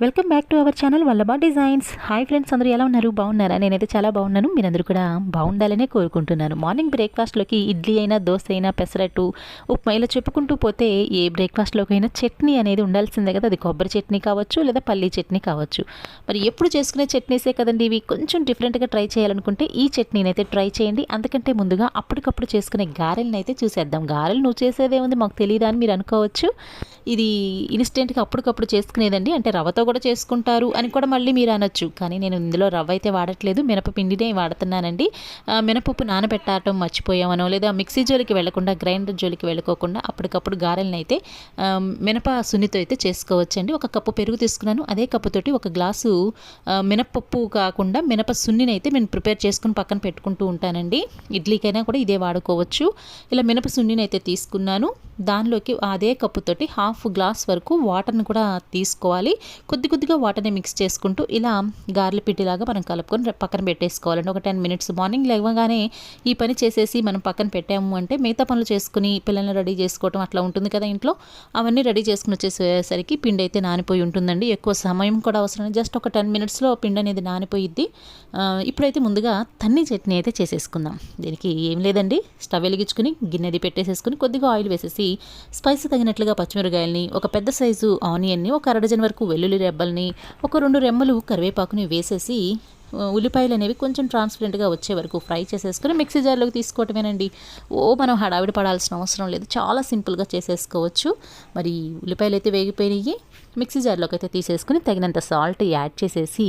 Welcome back to our channel Vallabha designs. Hi friends అందరూ ఎలా ఉన్నారు? బాగున్నారా? నేనైతే చాలా బాగున్నాను. మీరందరూ కూడా బాగుండాలనే కోరుకుంటున్నాను. మార్నింగ్ బ్రేక్ఫాస్ట్లోకి ఇడ్లీ అయినా దోశ అయినా పెసరట్టు ఉప్మా ఇలా చెప్పుకుంటూ పోతే ఏ బ్రేక్ఫాస్ట్లోకి అయినా చట్నీ అనేది ఉండాల్సిందే కదా. అది కొబ్బరి చట్నీ కావచ్చు లేదా పల్లీ చట్నీ కావచ్చు. మరి ఎప్పుడు చేసుకునే చట్నీసే కదండి ఇవి. కొంచెం డిఫరెంట్గా ట్రై చేయాలనుకుంటే ఈ చట్నీని అయితే ట్రై చేయండి. అందుకంటే ముందుగా అప్పటికప్పుడు చేసుకునే గారెలను అయితే చూసేద్దాం. గారెలు నువ్వు చేసేదే ఉంది మాకు తెలియదా అని మీరు అనుకోవచ్చు. ఇది ఇన్స్టెంట్గా అప్పటికప్పుడు చేసుకునేదండి. అంటే రవ్వతో కూడా చేసుకుంటారు అని కూడా మళ్ళీ మీరు అనొచ్చు. కానీ నేను ఇందులో రవ్వ అయితే వాడట్లేదు. మినపపిండినే వాడుతున్నానండి. మినపప్పు నానబెట్టడం మర్చిపోయామనో లేదా మిక్సీ జోలికి వెళ్ళకుండా గ్రైండర్ జోలికి వెళ్ళకోకుండా అప్పటికప్పుడు గారెలను అయితే మినప సున్నితో అయితే చేసుకోవచ్చండి. ఒక కప్పు పెరుగు తీసుకున్నాను. అదే కప్పుతోటి ఒక గ్లాసు మినపప్పు కాకుండా మినప సున్నిని అయితే నేను ప్రిపేర్ చేసుకుని పక్కన పెట్టుకుంటూ ఉంటానండి. ఇడ్లీకైనా కూడా ఇదే వాడుకోవచ్చు. ఇలా మినప సున్నిని అయితే తీసుకున్నాను. దానిలోకి అదే కప్పుతోటి హాఫ్ గ్లాస్ వరకు వాటర్ని కూడా తీసుకోవాలి. కొద్ది కొద్దిగా వాటర్ని మిక్స్ చేసుకుంటూ ఇలా గార్ల పిండిలాగా మనం కలుపుకొని పక్కన పెట్టేసుకోవాలండి. ఒక టెన్ మినిట్స్ మార్నింగ్ లేవగానే ఈ పని చేసేసి మనం పక్కన పెట్టాము అంటే మిగతా పనులు చేసుకుని పిల్లల్ని రెడీ చేసుకోవటం అట్లా ఉంటుంది కదా ఇంట్లో. అవన్నీ రెడీ చేసుకుని వచ్చేసరికి పిండి అయితే నానిపోయి ఉంటుందండి. ఎక్కువ సమయం కూడా అవసరం జస్ట్ ఒక టెన్ మినిట్స్లో పిండి అనేది నానిపోయిద్ది. ఇప్పుడైతే ముందుగా తన్ని చట్నీ అయితే చేసేసుకుందాం. దీనికి ఏం లేదండి. స్టవ్ వెలిగించుకుని గిన్నెది పెట్టేసేసుకుని కొద్దిగా ఆయిల్ వేసేసి స్పైస్ తగినట్లుగా పచ్చిమిరకాయల్ని ఒక పెద్ద సైజు ఆనియన్ని ఒక అరడజన్ వరకు వెల్లుల్లి రెబ్బల్ని ఒక రెండు రెమ్మలు కరివేపాకుని వేసేసి ఉల్లిపాయలు అనేవి కొంచెం ట్రాన్స్పరెంట్గా వచ్చే వరకు ఫ్రై చేసేసుకుని మిక్సీ జార్లోకి తీసుకోవటమేనండి. ఓ మనం హడావిడి పడాల్సిన అవసరం లేదు. చాలా సింపుల్గా చేసేసుకోవచ్చు. మరి ఉల్లిపాయలు అయితే వేగిపోయినాయి మిక్సీ జార్లోకి అయితే తీసేసుకుని తగినంత సాల్ట్ యాడ్ చేసేసి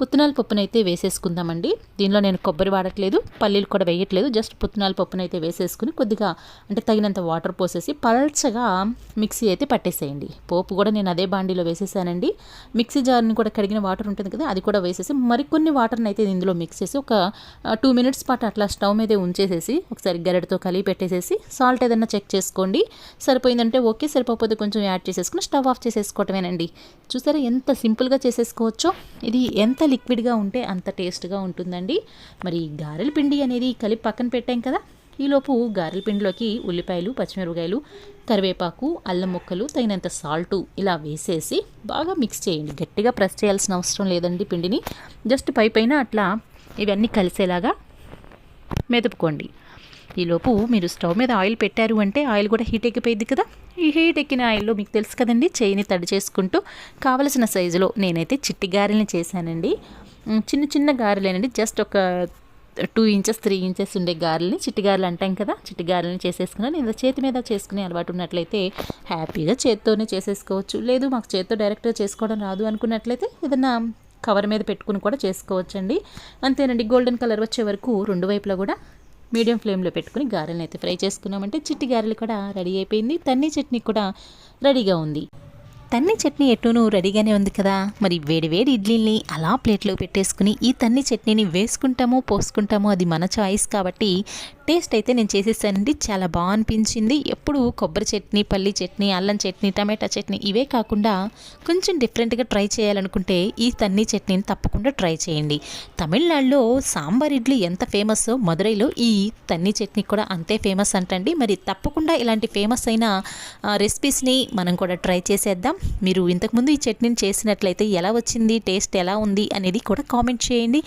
పుత్తనాల పప్పునైతే వేసేసుకుందామండి. దీనిలో నేను కొబ్బరి వాడట్లేదు పల్లీలు కూడా వేయట్లేదు. జస్ట్ పుత్తనాల పప్పునైతే వేసేసుకుని కొద్దిగా అంటే తగినంత వాటర్ పోసేసి పల్చగా మిక్సీ అయితే పట్టేసేయండి. పోపు కూడా నేను అదే బాండీలో వేసేసానండి. మిక్సీ జార్ని కూడా కడిగిన వాటర్ ఉంటుంది కదా అది కూడా వేసేసి మరికొన్ని వాటర్ని అయితే ఇందులో మిక్స్ చేసి ఒక టూ మినిట్స్ పాటు అట్లా స్టవ్ మీదే ఉంచేసేసి ఒకసారి గరెడతో కలిపి పెట్టేసేసి సాల్ట్ ఏదైనా చెక్ చేసుకోండి. సరిపోయిందంటే ఓకే సరిపోతే కొంచెం యాడ్ చేసేసుకుని స్టవ్ ఆఫ్ చేసేసుకోవటమేనండి. చూసారా ఎంత సింపుల్గా చేసేసుకోవచ్చో? ఇది ఎంత లిక్విడ్గా ఉంటే అంత టేస్ట్గా ఉంటుందండి. మరి గారెల పిండి అనేది కలిపి పక్కన పెట్టాం కదా ఈలోపు గారెల పిండిలోకి ఉల్లిపాయలు పచ్చిమిరపకాయలు కరివేపాకు అల్లం ముక్కలు తగినంత సాల్టు ఇలా వేసేసి బాగా మిక్స్ చేయండి. గట్టిగా ప్రెస్ చేయాల్సిన అవసరం లేదండి పిండిని. జస్ట్ పై పైన అట్లా ఇవన్నీ కలిసేలాగా మెదుపుకోండి. ఈలోపు మీరు స్టవ్ మీద ఆయిల్ పెట్టారు అంటే ఆయిల్ కూడా హీట్ ఎక్కిపోయింది కదా? ఈ హీట్ ఎక్కిన ఆయిల్లో మీకు తెలుసు కదండి చేయిని తడి చేసుకుంటూ కావలసిన సైజులో నేనైతే చిట్టి గారెల్ని చేశానండి. చిన్న చిన్న గారెలేనండి జస్ట్ ఒక టూ ఇంచెస్ త్రీ ఇంచెస్ ఉండే గారెల్ని చిట్టి గారెలు అంటాం కదా చిట్టి గారెల్ని చేసేసుకున్నాను. నేను చేతి మీద చేసుకునే అలవాటు ఉన్నట్లయితే హ్యాపీగా చేత్తోనే చేసేసుకోవచ్చు. లేదు మాకు చేత్తో డైరెక్ట్గా చేసుకోవడం రాదు అనుకున్నట్లయితే ఏదన్నా కవర్ మీద పెట్టుకుని కూడా చేసుకోవచ్చండి. అంతేనండి గోల్డెన్ కలర్ వచ్చే వరకు రెండు వైపులా కూడా మీడియం ఫ్లేమ్లో పెట్టుకుని గారెలను అయితే ఫ్రై చేసుకున్నామంటే చిట్టి గారెలు కూడా రెడీ అయిపోయింది. తన్ని చట్నీ కూడా రెడీగా ఉంది. తన్ని చట్నీ ఎటును రెడీగానే ఉంది కదా. మరి వేడి వేడి ఇడ్లీని అలా ప్లేట్లో పెట్టేసుకుని ఈ తన్ని చట్నీని వేసుకుంటామో పోసుకుంటామో అది మన చాయిస్ కాబట్టి టేస్ట్ అయితే నేను చేసేసానండి. చాలా బాగా అనిపించింది. ఎప్పుడు కొబ్బరి చట్నీ పల్లి చట్నీ అల్లం చట్నీ టమాటా చట్నీ ఇవే కాకుండా కొంచెం డిఫరెంట్గా ట్రై చేయాలనుకుంటే ఈ తన్ని చట్నీని తప్పకుండా ట్రై చేయండి. తమిళనాడులో సాంబార్ ఇడ్లీ ఎంత ఫేమస్? మదురైలో ఈ తన్ని చట్నీ కూడా అంతే ఫేమస్ అంటండి. మరి తప్పకుండా ఇలాంటి ఫేమస్ అయిన రెసిపీస్ని మనం కూడా ట్రై చేసేద్దాం. మీరు ఇంతకుముందు ఈ చట్నీని చేసినట్లయితే ఎలా వచ్చింది? టేస్ట్ ఎలా ఉంది? అనేది కూడా కామెంట్ చేయండి.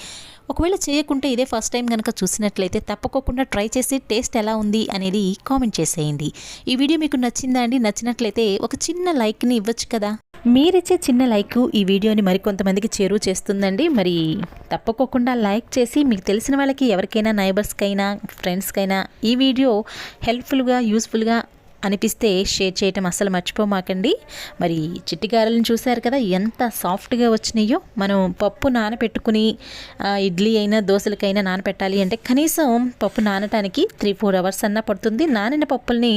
ఒకవేళ చేయకుంటే ఇదే ఫస్ట్ టైం కనుక చూసినట్లయితే తప్పకోకుండా ట్రై చేసి టేస్ట్ ఎలా ఉంది అనేది కామెంట్ చేసేయండి. ఈ వీడియో మీకు నచ్చిందా అండి? నచ్చినట్లయితే ఒక చిన్న లైక్ని ఇవ్వచ్చు కదా? మీరిచ్చే చిన్న లైక్ ఈ వీడియోని మరికొంతమందికి చేరువ చేస్తుందండి. మరి తప్పకోకుండా లైక్ చేసి మీకు తెలిసిన వాళ్ళకి ఎవరికైనా నైబర్స్కైనా ఫ్రెండ్స్కైనా ఈ వీడియో హెల్ప్ఫుల్గా యూస్ఫుల్గా అనిపిస్తే షేర్ చేయటం అస్సలు మర్చిపోమాకండి. మరి చిట్టిగారెలను చూశారు కదా ఎంత సాఫ్ట్గా వచ్చినాయో. మనం పప్పు నానబెట్టుకుని ఇడ్లీ అయినా దోశలకైనా నానబెట్టాలి అంటే కనీసం పప్పు నానటానికి త్రీ ఫోర్ అవర్స్ అన్నా పడుతుంది. నానిన పప్పుల్ని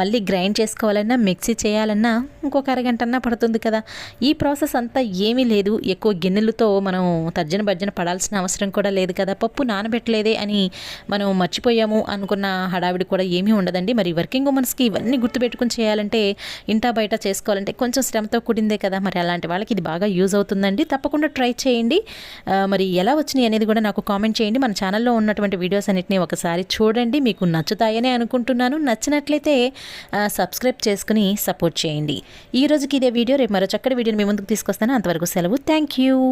మళ్ళీ గ్రైండ్ చేసుకోవాలన్నా మిక్సీ చేయాలన్నా ఇంకొక అరగంట అన్నా పడుతుంది కదా. ఈ ప్రాసెస్ అంతా ఏమీ లేదు. ఎక్కువ గిన్నెలతో మనం తర్జన భర్జన పడాల్సిన అవసరం కూడా లేదు కదా. పప్పు నానబెట్టలేదే అని మనం మర్చిపోయాము అనుకున్న హడావిడి కూడా ఏమీ ఉండదండి. మరి వర్కింగ్ ఉమెన్స్కి ఇవన్నీ ఇవన్నీ గుర్తుపెట్టుకుని చేయాలంటే ఇంటా బయట చేసుకోవాలంటే కొంచెం శ్రమతో కూడిందే కదా మరి అలాంటి వాళ్ళకి ఇది బాగా యూజ్ అవుతుందండి. తప్పకుండా ట్రై చేయండి. మరి ఎలా వచ్చినాయి అనేది కూడా నాకు కామెంట్ చేయండి. మన ఛానల్లో ఉన్నటువంటి వీడియోస్ అన్నిటిని ఒకసారి చూడండి. మీకు నచ్చుతాయని అనుకుంటున్నాను. నచ్చినట్లయితే సబ్స్క్రైబ్ చేసుకుని సపోర్ట్ చేయండి. ఈ రోజుకి ఇదే వీడియో. రేపు మరో చక్కటి వీడియోని మీ ముందుకు తీసుకొస్తాను. అంతవరకు సెలవు. Thank you.